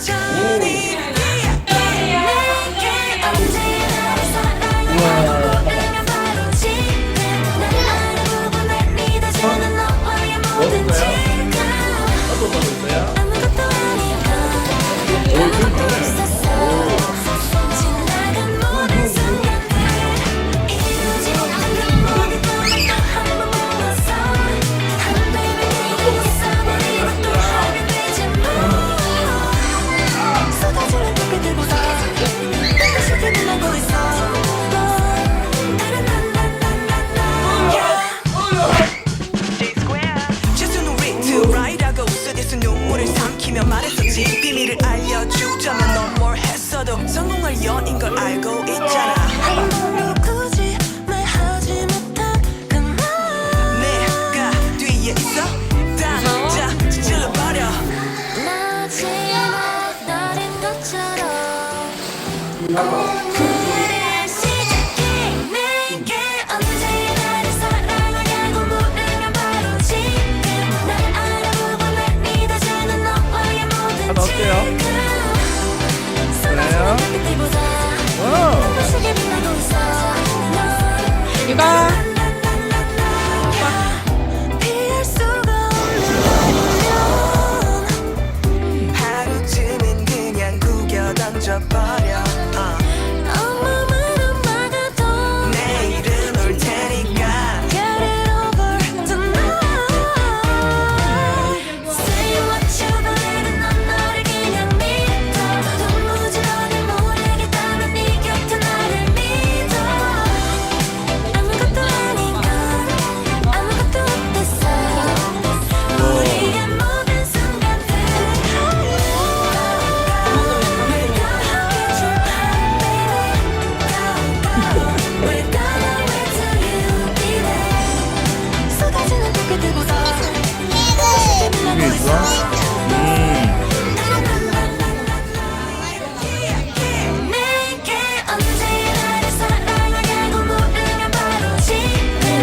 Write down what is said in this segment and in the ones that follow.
천천히. 내게 언제나 사랑을 하고 내가 바로 지금 날 알아보고 날 믿어주는 너와의 아무것도 아닌 걸 알고 너도 성공할 연인 걸 알고 있잖아. 있어? 당장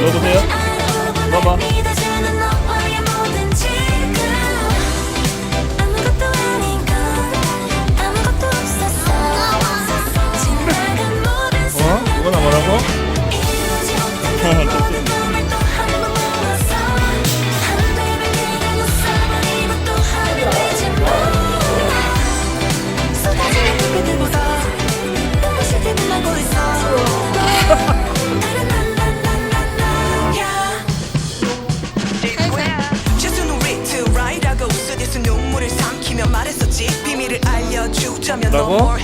yoruluyor. Baba. 뭐라고?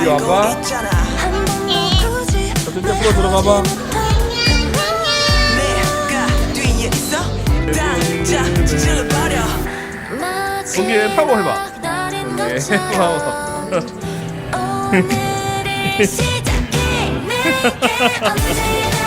이리 와봐. 저쪽 옆으로 들어가봐. 거기에 파고 해봐. 거기에 예, 파워.